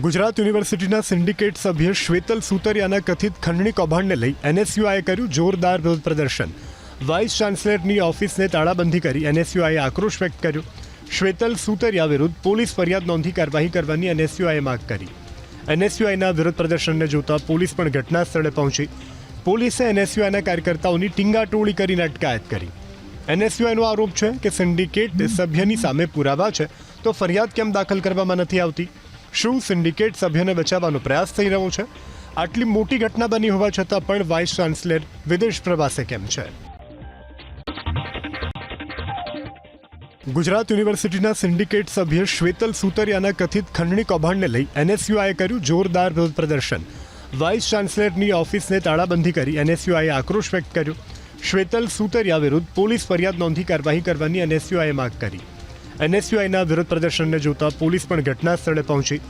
ગુજરાત યુનિવર્સિટીના સિન્ડિકેટ સભ્ય શ્વેતલ સુતરિયાના કથિત ખંડણી કૌભાંડને લઈ એનએસયુઆઈએ કર્યું જોરદાર વિરોધ પ્રદર્શન. વાઇસ ચાન્સલરની ઓફિસને તાળાબંધી કરી એનએસયુઆઈએ આક્રોશ વ્યક્ત કર્યો. શ્વેતલ સુતરિયા વિરુદ્ધ પોલીસ ફરિયાદ નોંધી કાર્યવાહી કરવાની એનએસયુઆઈએ માંગ કરી. એનએસયુઆઈના વિરોધ પ્રદર્શનને જોતા પોલીસ પણ ઘટના સ્થળે પહોંચી. પોલીસે એનએસયુઆઈના કાર્યકર્તાઓની ટીંગાટોળી કરીને અટકાયત કરી. એનએસયુઆઈનો આરોપ છે કે સિન્ડિકેટ સભ્યની સામે પુરાવા છે, તો ફરિયાદ કેમ દાખલ કરવામાં નથી આવતી? શું સિન્ડિકેટ સભ્યને બચાવવાનો પ્રયાસ થઈ રહ્યો છે? આટલી મોટી ઘટના બની હોવા છતાં પણ વાઇસ ચાન્સલર વિદેશ પ્રવાસે કેમ છે? ગુજરાત યુનિવર્સિટીના સિન્ડિકેટ સભ્ય શ્વેતલ સુતરિયાના કથિત ખંડણી કૌભાંડને લઈ એનએસયુઆઈએ કર્યું જોરદાર વિરોધ પ્રદર્શન. વાઇસ ચાન્સલરની ઓફિસને તાળાબંધી કરી એનએસયુઆઈએ આક્રોશ વ્યક્ત કર્યો. શ્વેતલ સુતરિયા વિરુદ્ધ પોલીસ ફરિયાદ નોંધી કાર્યવાહી કરવાની એનએસયુઆઈએ માગ કરી. એનએસયુઆઈના વિરોધ પ્રદર્શનને જોતા પોલીસ પણ ઘટના સ્થળે પહોંચી.